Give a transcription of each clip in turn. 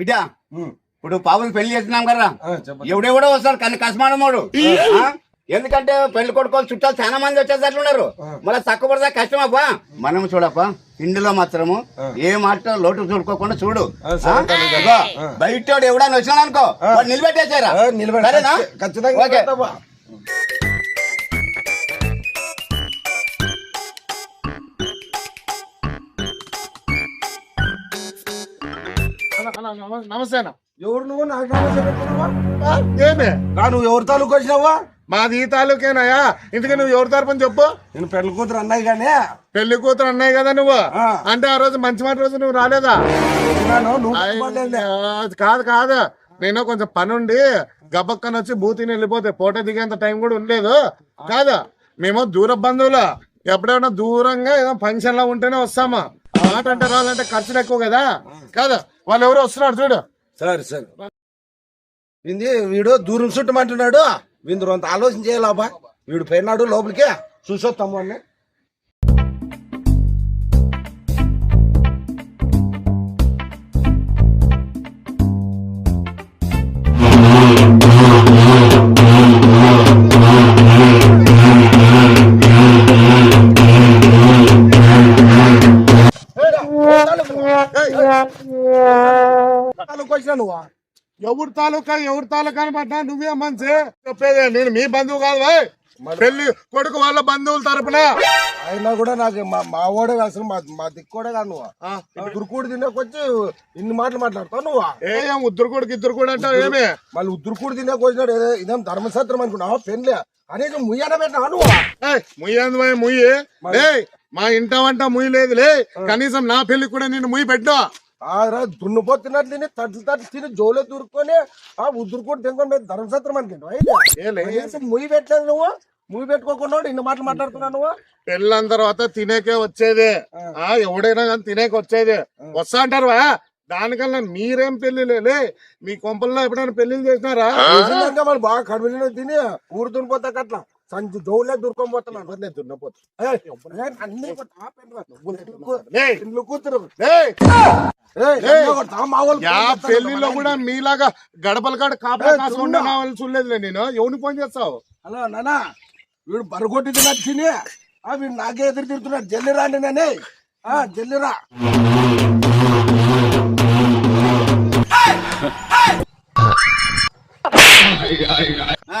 బిడ్డ. ఇప్పుడు పాపని పెళ్ళి చేస్తున్నాం కదా. ఎవడెవడో వస్తాడు కానీ కస్మానమోడు ఆ? ఎందుకంటే పెళ్ళి కొడుకోవాలి చుట్టాలు చాలా మంది వచ్చేసట్లున్నారు. మళ్ళీ తక్కువ పడదా కష్టం అబ్బా. మనం చూడప్ప ఇందులో మాత్రము ఏ మాట లోటు చూడుకోకుండా చూడు. బయట ఎవడన్నా వచ్చినాడు అనుకో నిలబెట్టేసారా ఆ, నిలబెట్ట- సరేనా? ఖచ్చితంగా ఎవరు నువ్వు? నాకు నమస్తే? ఏమే? నువ్వు ఎవరి తాలూకు వచ్చినావా? మాది ఈ తాలూకేనాయా ఇందుకే నువ్వు ఎవరి తరపున చెప్పు? నేను పెళ్ళి కూతురు అన్నాయి కానీ పెళ్ళి కూతురు అన్నాయి కదా నువ్వు. అంటే ఆ రోజు మంచి మాట రోజు నువ్వు రాలేదా. కాదు కాదు. నేను కొంచెం పని ఉండి గబక్కన వచ్చి బూతిని వెళ్ళిపోతే ఫోటో దిగేంత టైం కూడా ఉండలేదు. కాదు మేము దూర బంధువులు. ఎప్పుడైనా దూరంగా ఏదో ఫంక్షన్లో ఉంటేనే వస్తామా? మాట అంటే రావాలంటే ఖర్చులు ఎక్కువ కదా? కాదు. వాళ్ళు ఎవరు వస్తున్నారు చూడు. సరే సరే. వింది వీడు దూరం చుట్టమంటున్నాడు. వీందు అంత ఆలోచన చేయాలబ్బా వీడు పోయినాడు లోపలికే. చూసొస్తాము అన్నీ ఎవరి తాలూకా ఎవరి తాలూకా అని పడ్డా నువ్వే మంచి చెప్పేది నేను మీ బంధువు కాదు భాయ్ పెళ్ళి కొడుకు వాళ్ళ బంధువుల తరపున. అయినా కూడా నాకు మా ఓడే అసలు మా మా దిక్కోడే కాదు నువ్వు. ఆ, ఉద్దురుకూడు తినేకొచ్చి ఇన్ని మాటలు మాట్లాడతావు నువ్వు. ఏ ఉద్దరు కొడుకు ఇద్దరు కూడా అంటావు ఏమి? మళ్ళీ ఉద్దురుకూడు తినేకొచ్చినాడు ఏదో ఇదేం ధర్మసత్రం అనుకున్నావా? పెళ్ళి. అనేది ముయ్యన పెట్టినా నువ్వు? ముయ్యంది ముయ్యి మా ఇంట వంట ముయ్యి లేదు. లే కనీసం నా పెళ్ళి కూడా నేను ముయ్యి పెట్టు. ఆరా దున్నుపోతున్నట్లు తిని తట్లు తట్లు తిని జోలో దూరుకొని ఆ ఉద్దురుకూడు తినుకొని పోయి ధర్మసత్రం ఏలే. అనుకుంటావు ముయ్యి పెట్టలేదు నువ్వు? ముయ్యి పెట్టుకోకుండా ఇన్ని మాటలు మాట్లాడుతున్నావు నువ్వు? పెళ్ళిన తర్వాత తినేకే వచ్చేది. ఆ. ఎవడైనా కానీ తినేకి వచ్చేది. వస్తా అంటారు వా? దానికన్నా మీరేం పెళ్ళి లే మీ కొంపల్లో ఎప్పుడైనా పెళ్ళిళ్ళు చేసినారా? వాళ్ళు బాగా కడుపులో తిని ఊరు దున్నిపోతా అట్లా సంచి జోలే దుర్కొని పోతున్నాను నేను దున్నపోతు. అన్ని కొడతా, ఏయ్, పెండ్లు కూతురు. ఏయ్, ఏయ్, అన్నీ కొడతా, మా వాళ్ళు యా ఫోన్ చేస్తారు పెళ్ళిలో కూడా మీలాగా గడపల కాడ కాపలా కాసుకుంటే చూడలేదులే నేను. ఎవరిని ఫోన్ చేస్తావు? హలో నానా వీడు బరగొట్టి తిన్నట్టు తిని ఆ వీడు నాకే ఎదురు తిరుగుతున్నాడు. జల్లి రాండి నేనే. ఆ జల్లిరా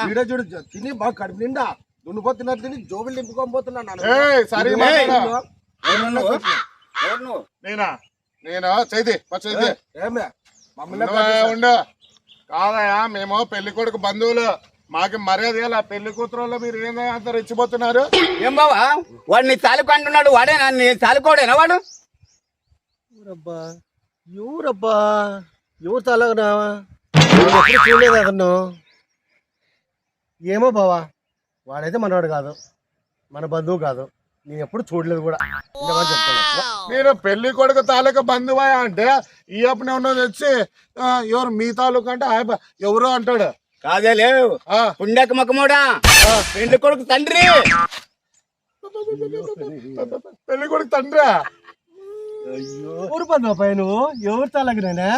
వీడే చూడు తిని బాగా కడుపు నిండా. దున్నిపోతున్నట్టు తిని జోబులు నింపుకొని నాన్న. నువ్వు? నేనా? చైతి ఉండు. కాదయా మేము పెళ్ళి కొడుకు బంధువులు. మాకు మర్యాద ఇవ్వాలి. ఆ పెళ్ళి కూతురు మీరు ఏందో అంత రెచ్చిపోతున్నారు. ఏం బావా? వాడు నీ తాలూకు అంటున్నాడు వాడేనా నీ తాలూకోడేనా వాడు? ఎవరబ్బా? ఎవరబ్బా? ఎవరు ఎప్పుడు చూడలేదు అతను? ఏమో బావా వాడైతే మనవాడు కాదు మన బంధువు కాదు నేను ఎప్పుడు చూడలేదు కూడా. చెప్తాను మీరు పెళ్ళి కొడుకు తాలూకా బంధువా అంటే ఈ అప్పుడు ఉన్నది వచ్చి ఆ, ఎవరు మీ తాలూకా అంటే ఆయన ఎవరో అంటాడు? కాదే లేవు. ఆ, పుండక మకమోడా పెళ్ళి కొడుకు తండ్రి. పెళ్ళి కొడుకు తండ్రి? ఎవరు బంధువు పై నువ్వు ఎవరు చెప్పునేనా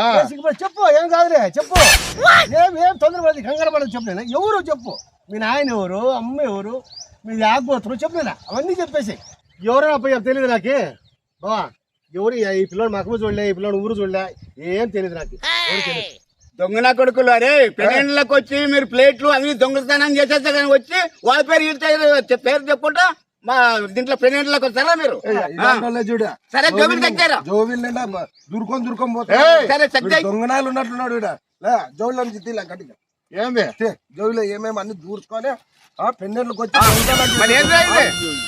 ఏ సిగ్గుపడి చెప్పు ఏం కాదులే చెప్పు. ఏం ఏం తొందరపడి కంగారు పడదు చెప్పునేనా ఎవరు చెప్పు. మీ నాయన ఎవరు అమ్మ ఎవరు మీ ఆగిపోతున్నారు చెప్పునేనా అవన్నీ చెప్పేసి ఎవరో అబ్బాయి తెలియదు నాకే. బావా ఎవరు ఈ పిల్లోడు మకమ చూడలే ఈ పిల్లోడు ఊరు చూడలే ఏం తెలియదు నాకు. దొంగన కొడుకులు? అరే పెళ్ళిళ్ళకి వచ్చి మీరు ప్లేట్లు అవి దొంగతనం చేసేస్తే కానీ వచ్చి వాళ్ళ పేరు పేరు పేరు చెప్పుకుంటా? మా దీంట్లో పెళ్ళిళ్ళకి వస్తారా మీరు. చూడ. సరే జోబిల్ తెచ్చారా జోవిల్ నిండా దురుకొని దురుకొని. పోతాడు సరే దొంగనాలు ఉన్నట్లున్నాడు వీడ లే జోవిల్ నుంచి గట్టిగా. ఏంది? ఛే, జోవిలో ఏమేమి అన్ని దూర్చుకొని ఆ పెన్నెళ్ళకి వచ్చి మరి ఏం రాయింది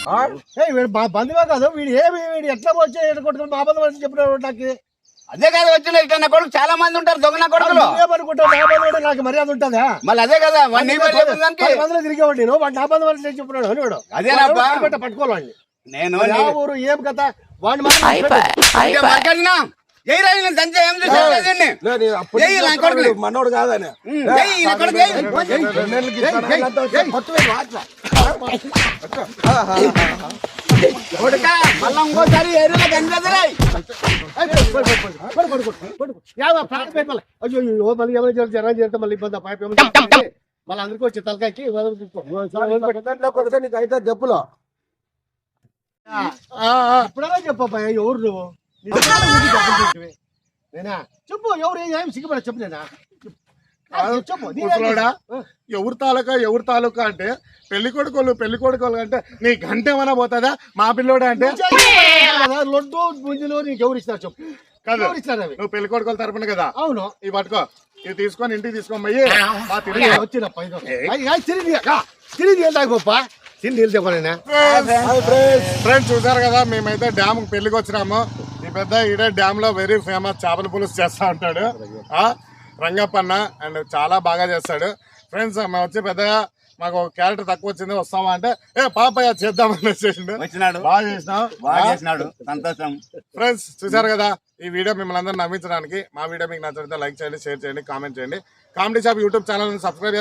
ఆ? ఏయ్ వీడు మా బంధువే కాదు. వీడు ఏమి వీడు ఎట్లా వచ్చి ఎట్లా కొట్టుకుని మా బంధువు చెప్పినాడు నాకు. అదే కదా వచ్చిన ఇట్లా కొడుకు చాలా మంది ఉంటారు దొంగన కొడుకులు. ఏమనుకుంటావు నా బంధువు నాకు మర్యాద ఉంటుందా? మళ్ళీ అదే కదా వాడిని నీ మందిలో తిరిగేవాడు నేను. వాడు నా పెట్ట పట్టుకోవాలి నేను ఊరు ఏం కథ? వాడిని మాట్లాడినా నా మనోడు కాదని. మళ్ళా ఇంకోసారి ఏరియాలో అయ్యో అయ్యో, మళ్ళీ ఎవరు జర చేస్తే మళ్ళీ ఇబ్బంది పైపు మళ్ళీ అందరికీ వచ్చి తలకాయకి వదలు తీసుకో. దాంట్లోకి అయితే దెబ్బలు ఇప్పుడైనా చెప్పబ్బా ఎవరు నువ్వు నేనా చెప్పు ఎవరు ఏం- సిగ్గుపడ చెప్పు నేనా చెప్పు ముసలోడా ఎవరి తాలూకా ఎవరి తాలూకా అంటే పెళ్ళి కొడుకోలు పెళ్ళి కొడుకోలు అంటే నీ గంట ఏమైనా పోతుందా? మా పిల్లోడా అంటే? లొడ్డు నీకు ఎవరు ఇస్తారు చెప్పు. కాదు నువ్వు పెళ్ళి కొడుకోలు తరపున కదా? అవును. ఇవి పట్టుకో. ఇవి తీసుకొని ఇంటికి తీసుకో పోయి మా తిరిగి తిరిగి అక్క, తిరిగి వెళ్తా గొప్ప తిరిగి వెళ్తే పనేనా ఫ్రెండ్స్ చూసారు కదా మేమైతే డ్యామ్ పెళ్ళికి వచ్చినాము. ఈ పెద్ద ఈడే డ్యామ్లో వెరీ ఫేమస్ చేపల పులుసు చేస్తా ఉంటాడు. రంగప్పన్న అండ్ చాలా బాగా చేస్తాడు. ఫ్రెండ్స్ మేము వచ్చి పెద్దగా మాకు క్యారెక్టర్ తక్కువ వచ్చింది వస్తామా అంటే ఏ పాపయ్య చేద్దామని వచ్చేసిండు. వచ్చినాడు. బాగా బాగా చేసినాడు. సంతోషం. ఫ్రెండ్స్ చూసారు కదా ఈ వీడియో మిమ్మల్ని అందరూ నమ్మించడానికి మా వీడియో మీకు నచ్చితే లైక్ చేయండి షేర్ చేయండి కామెంట్ చేయండి. Comedy shop YouTube channel subscribe